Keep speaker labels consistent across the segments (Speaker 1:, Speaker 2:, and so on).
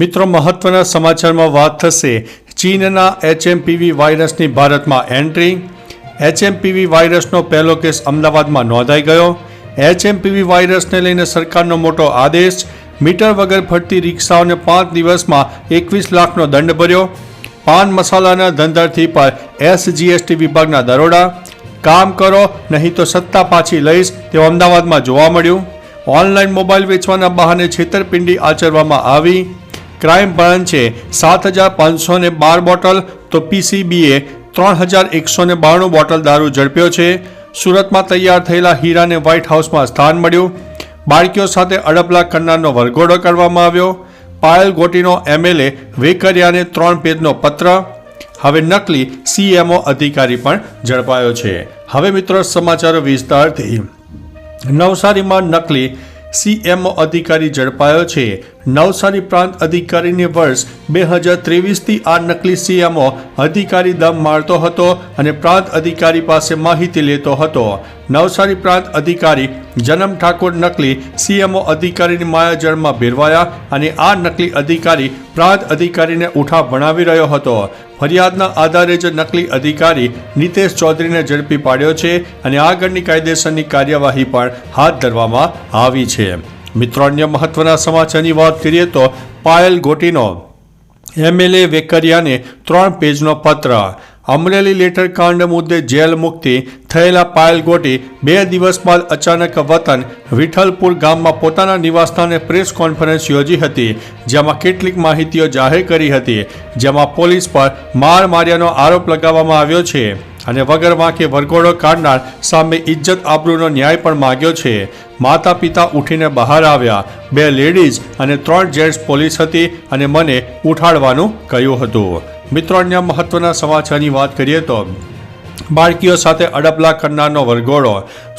Speaker 1: મિત્રો, મહત્વના સમાચારમાં વાત થશે. ચીનના એચએમપીવી વાયરસની ભારતમાં એન્ટ્રી. એચએમપીવી વાયરસનો પહેલો કેસ અમદાવાદમાં નોંધાઈ ગયો. એચએમપીવી વાયરસને લઈને સરકારનો મોટો આદેશ. મીટર વગર ફરતી રિક્ષાઓને પાંચ દિવસમાં એકવીસ લાખનો દંડ ભર્યો. પાન મસાલાના ધંધાર્થી પર એસજીએસટી વિભાગના દરોડા. કામ કરો, નહીં તો સત્તા પાછી લઈશ, તેવું અમદાવાદમાં જોવા મળ્યું. ઓનલાઈન મોબાઈલ વેચવાના બહાને છેતરપિંડી આચરવામાં આવી. ક્રાઇમ બ્રાન્ચે સાત હજાર પાંચસો ને બાર બોટલ, તો પીસીબીએ ત્રણ હજાર એકસો ને બાણું બોટલ દારૂ ઝડપ્યો છે. સુરતમાં તૈયાર થયેલા હીરાને વ્હાઇટ હાઉસમાં સ્થાન મળ્યું. બાળકીઓ સાથે અડપલા કરનારનો વરઘોડો કરવામાં આવ્યો. પાયલ ગોટીનો એમએલએ વેકરિયાને ત્રણ પેજનો પત્ર. હવે નકલી સીએમઓ અધિકારી પણ ઝડપાયો છે. હવે મિત્રો સમાચારો વિસ્તારથી. નવસારીમાં નકલી સીએમઓ અધિકારી ઝડપાયો છે. નવસારી પ્રાંત અધિકારીને વર્ષ બે હજાર ત્રેવીસથી આ નકલી સીએમઓ અધિકારી દમ મારતો હતો અને પ્રાંત અધિકારી પાસે માહિતી લેતો હતો. નવસારી પ્રાંત અધિકારી જનમ ઠાકોર નકલી સીએમઓ અધિકારીની માયાજળમાં ભેરવાયા અને આ નકલી અધિકારી પ્રાંત અધિકારીને ઉઠા ભણાવી રહ્યો હતો. ફરિયાદના આધારે જ નકલી અધિકારી નિતેશ ચૌધરીને ઝડપી પાડ્યો છે અને આગળની કાયદેસરની કાર્યવાહી પણ હાથ ધરવામાં આવી છે. મિત્રો અન્ય મહત્વના સમાચારની વાત કરીએ તો પાયલ ગોટીનો એમએલએ વેકરિયાને ત્રણ પેજનો પત્ર. અમરેલી લેટર કાંડ મુદ્દે જેલ મુક્તિ થયેલા પાયલ ગોટી બે દિવસ બાદ અચાનક વતન વિઠ્ઠલપુર ગામમાં પોતાના નિવાસસ્થાને પ્રેસ કોન્ફરન્સ યોજી હતી, જેમાં કેટલીક માહિતીઓ જાહેર કરી હતી, જેમાં પોલીસ પર માર માર્યાનો આરોપ લગાવવામાં આવ્યો છે. અને વગર વાંકે વરઘોડો કાઢનાર સામે ઇજ્જત આબરૂનો ન્યાય પણ માગ્યો છે. માતા પિતા ઉઠીને બહાર આવ્યા. બે લેડીઝ અને ત્રણ જેન્ટ્સ પોલીસ હતી અને મને ઉઠાડવાનું કહ્યું હતું. મિત્રો, અન્ય મહત્વના સમાચારની વાત કરીએ તો બાળકીઓ સાથે અડપલા કરનારનો વરઘોડો.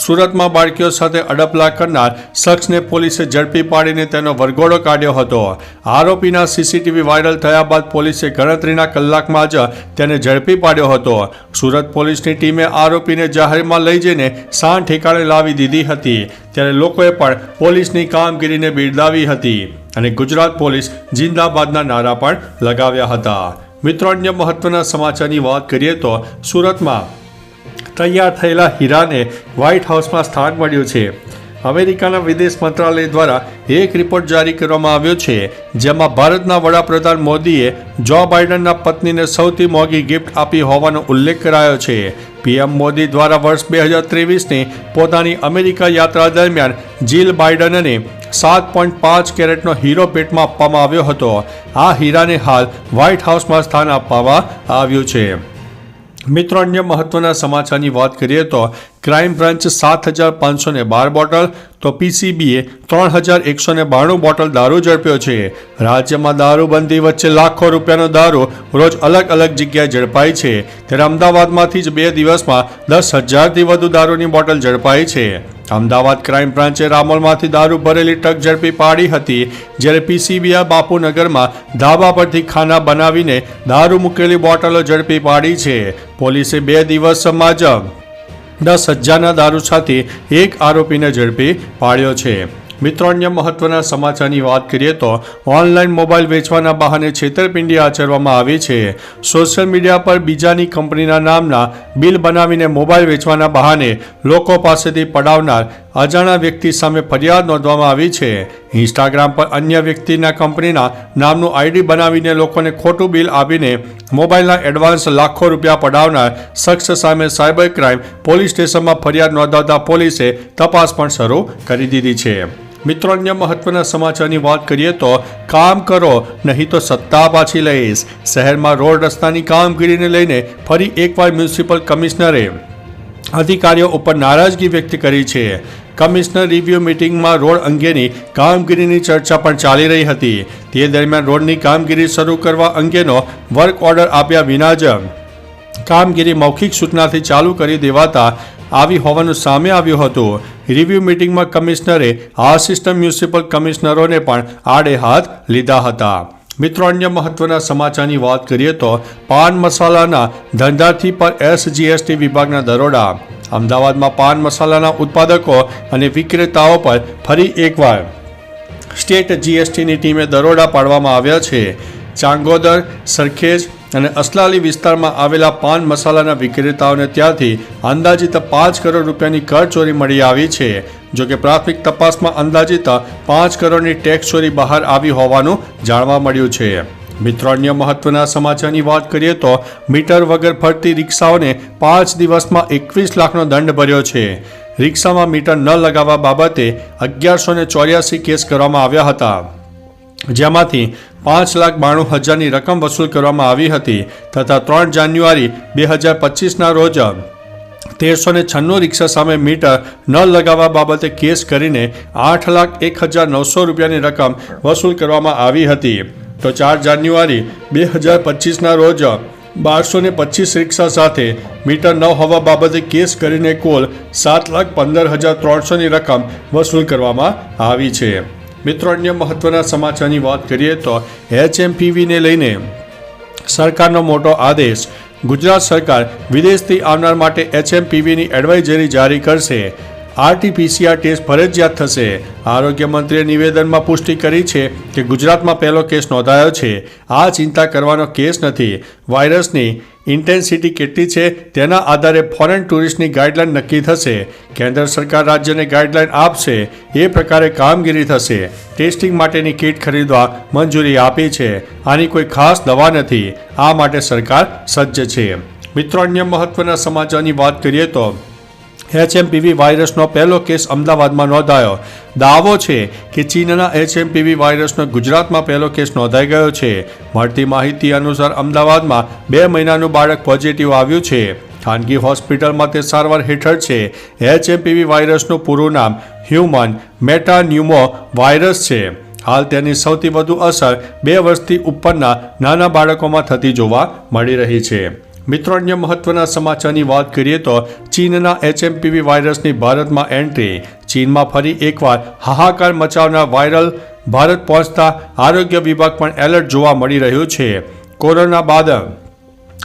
Speaker 1: સુરતમાં બાળકીઓ સાથે અડપલા કરનાર શખ્સને પોલીસે ઝડપી પાડીને તેનો વરઘોડો કાઢ્યો હતો. આરોપીના સીસીટીવી વાયરલ થયા બાદ પોલીસે ગણતરીના કલાકમાં જ તેને ઝડપી પાડ્યો હતો. સુરત પોલીસની ટીમે આરોપીને જાહેરમાં લઈ જઈને સાણ ઠેકાણે લાવી દીધી હતી. ત્યારે લોકોએ પણ પોલીસની કામગીરીને બિરદાવી હતી અને ગુજરાત પોલીસ જિંદાબાદના નારા પણ લગાવ્યા હતા. મિત્રો, અન્ય મહત્વના સમાચારની વાત કરીએ તો સુરતમાં તૈયાર થયેલા હીરાને વ્હાઇટ હાઉસમાં સ્થાન મળ્યું છે. અમેરિકાના વિદેશ મંત્રાલય દ્વારા એક રિપોર્ટ જારી કરવામાં આવ્યો છે, જેમાં ભારતના વડાપ્રધાન મોદીએ જો બાઇડનના પત્નીને સૌથી મોંઘી ગિફ્ટ આપી હોવાનો ઉલ્લેખ કરાયો છે. પીએમ મોદી દ્વારા વર્ષ બે હજાર ત્રેવીસની પોતાની અમેરિકા યાત્રા દરમિયાન જીલ બાઇડનને સાત પોઈન્ટ પાંચ કેરેટનો હીરો પેટમાં આપવામાં આવ્યો હતો. આ હીરાને હાલ વ્હાઇટ હાઉસમાં સ્થાન આપવામાં આવ્યું છે. મિત્રો, અન્ય મહત્વના સમાચારની વાત કરીએ તો ક્રાઇમ બ્રાન્ચ સાત હજાર પાંચસો ને બાર બોટલ, તો પીસીબીએ ત્રણ હજાર એકસો ને બાણું બોટલ દારૂ ઝડપ્યો છે. રાજ્યમાં દારૂબંધી વચ્ચે લાખો રૂપિયાનો દારૂ રોજ અલગ અલગ જગ્યાએ ઝડપાય છે. ત્યારે અમદાવાદમાંથી જ બે દિવસમાં દસ હજારથી વધુ દારૂની બોટલ ઝડપાઈ છે. અમદાવાદ ક્રાઇમ બ્રાન્ચે રામોલમાંથી દારૂ ભરેલી ટ્રક ઝડપી પાડી હતી, જ્યારે પીસીબીઆ બાપુનગરમાં ધાબા પરથી ખાના બનાવીને દારૂ મૂકેલી બોટલો ઝડપી પાડી છે. પોલીસે બે દિવસમાં જ દસ હજારના દારૂ સાથે એક આરોપીને ઝડપી પાડ્યો છે. મિત્રો, અન્ય મહત્વના સમાચારની વાત કરીએ તો ઓનલાઈન મોબાઈલ વેચવાના બહાને છેતરપિંડી આચરવામાં આવી છે. સોશિયલ મીડિયા પર બીજાની કંપનીના નામના બિલ બનાવીને મોબાઈલ વેચવાના બહાને લોકો પાસેથી પડાવનાર અજાણા વ્યક્તિ સામે ફરિયાદ નોંધવામાં આવી છે. ઇન્સ્ટાગ્રામ પર અન્ય વ્યક્તિના કંપનીના નામનું આઈડી બનાવીને લોકોને ખોટું બિલ આપીને મોબાઈલના એડવાન્સ લાખો રૂપિયા પડાવનાર શખ્સ સામે સાયબર ક્રાઇમ પોલીસ સ્ટેશનમાં ફરિયાદ નોંધાવતા પોલીસે તપાસ પણ શરૂ કરી દીધી છે. મિત્રો, અન્ય મહત્વના સમાચારની વાત કરીએ તો કામ કરો, નહીં તો સત્તા પાછી લઈશ. શહેરમાં રોડ રસ્તાની કામગીરીને લઈને ફરી એકવાર મ્યુનિસિપલ કમિશનરે અધિકારીઓ ઉપર નારાજગી વ્યક્ત કરી છે. કમિશનર રિવ્યુ મિટિંગમાં રોડ અંગેની કામગીરીની ચર્ચા પણ ચાલી રહી હતી. તે દરમિયાન રોડની કામગીરી શરૂ કરવા અંગેનો વર્ક ઓર્ડર આપ્યા વિના જ કામગીરી મૌખિક સૂચનાથી ચાલુ કરી દેવાતા આવી હોવાનું સામે આવ્યું હતું. રિવ્યુ મિટિંગમાં કમિશનરે આસિસ્ટન્ટ મ્યુનિસિપલ કમિશનરોને પણ આડે હાથ લીધા હતા. મિત્રો, અન્ય મહત્વના સમાચારની વાત કરીએ તો પાન મસાલાના ધંધાથી પર એસજીએસટી વિભાગના દરોડા. અમદાવાદમાં પાન મસાલાના ઉત્પાદકો અને વિક્રેતાઓ પર ફરી એકવાર સ્ટેટ જીએસટીની ટીમે દરોડા પાડવામાં આવ્યા છે. ચાંગોદર, સરખેજ અને અસલાલી વિસ્તારમાં આવેલા પાન મસાલાના વિક્રેતાઓને ત્યાંથી અંદાજિત પાંચ કરોડ રૂપિયાની કરચોરી મળી આવી છે. જોકે પ્રાથમિક તપાસમાં અંદાજિત પાંચ કરોડની ટેક્સ ચોરી બહાર આવી હોવાનું જાણવા મળ્યું છે. મિત્રો, અન્ય મહત્વના સમાચારની વાત કરીએ તો મીટર વગર ફરતી રિક્ષાઓને પાંચ દિવસમાં એકવીસ લાખનો દંડ ભર્યો છે. રિક્ષામાં મીટર ન લગાવવા બાબતે અગિયારસો ને ચોર્યાસી કેસ કરવામાં આવ્યા હતા. જેમાંથી પાંચ લાખ બાણું હજારની રકમ વસૂલ કરવામાં આવી હતી તથા ત્રણ જાન્યુઆરી બે હજાર પચીસના રોજ તેરસો ને છન્નું રિક્ષા સામે મીટર ન લગાવવા બાબતે કેસ કરીને આઠ લાખ એક હજાર નવસો રૂપિયાની રકમ વસૂલ કરવામાં આવી હતી. તો ચાર જાન્યુઆરી બે હજાર પચીસના રોજ બારસો ને પચીસ રિક્ષા સાથે મીટર ન હોવા બાબતે કેસ કરીને કુલ સાત લાખ પંદર હજાર ત્રણસોની રકમ વસૂલ કરવામાં આવી છે. મિત્રો, અન્ય મહત્વના સમાચારની વાત કરીએ તો એચએમપીવીને લઈને સરકારનો મોટો આદેશ ગુજરાત સરકાર વિદેશથી આવનાર માટે એચએમપીવીની એડવાઇઝરી જારી કરશે. આરટીપીસીઆર ટેસ્ટ ફરજિયાત થશે. આરોગ્ય મંત્રીએ નિવેદનમાં પુષ્ટિ કરી છે કે ગુજરાતમાં પહેલો કેસ નોંધાયો છે. આ ચિંતા કરવાનો કેસ નથી. વાયરસની ઇન્ટેન્સિટી કેટલી છે તેના આધારે ફોરેન ટુરિસ્ટની ગાઈડલાઈન નક્કી થશે. કેન્દ્ર સરકાર રાજ્યને ગાઈડલાઈન આપશે. એ પ્રકારે કામગીરી થશે. ટેસ્ટિંગ માટેની કીટ ખરીદવા મંજૂરી આપી છે. આની કોઈ ખાસ દવા નથી. આ માટે સરકાર સજ્જ છે. મિત્રો, અન્ય મહત્વના સમાચારની વાત કરીએ તો એચએમપીવી વાયરસનો પહેલો કેસ અમદાવાદમાં નોંધાયો. દાવો છે કે ચીનના એચએમપીવી વાયરસનો ગુજરાતમાં પહેલો કેસ નોંધાઈ ગયો છે. મળતી માહિતી અનુસાર અમદાવાદમાં બે મહિનાનું બાળક પોઝિટિવ આવ્યું છે. ખાનગી હોસ્પિટલમાં તે સારવાર હેઠળ છે. એચએમપીવી વાયરસનું પૂરું નામ હ્યુમન મેટાન્યુમો વાયરસ છે. હાલ તેની સૌથી વધુ અસર બે વર્ષથી ઉપરના નાના બાળકોમાં થતી જોવા મળી રહી છે. મિત્રો, અન્ય મહત્વના સમાચારની વાત કરીએ તો ચીનના એચએમપીવી વાયરસની ભારતમાં એન્ટ્રી. ચીનમાં ફરી એકવાર હાહાકાર મચાવનાર વાયરલ ભારત પહોંચતા આરોગ્ય વિભાગ પણ એલર્ટ જોવા મળી રહ્યું છે. કોરોના બાદ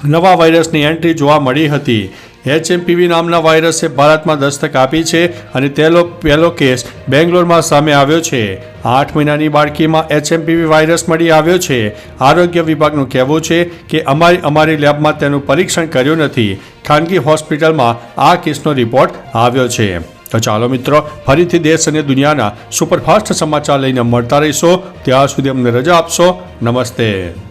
Speaker 1: નવા વાયરસની એન્ટ્રી જોવા મળી હતી. એચએમપીવી નામના વાયરસે ભારતમાં દસ્તક આપી છે અને તેનો પહેલો કેસ બેંગ્લોરમાં સામે આવ્યો છે. આઠ મહિનાની બાળકીમાં એચએમપીવી વાયરસ મળી આવ્યો છે. આરોગ્ય વિભાગનું કહેવું છે કે અમારી અમારી લેબમાં તેનું પરીક્ષણ કર્યું નથી. ખાનગી હોસ્પિટલમાં આ કેસનો રિપોર્ટ આવ્યો છે. તો ચાલો મિત્રો, ફરીથી દેશ અને દુનિયાના સુપરફાસ્ટ સમાચાર લઈને મળતા રહીશો. ત્યાં સુધી અમને રજા આપશો. નમસ્તે.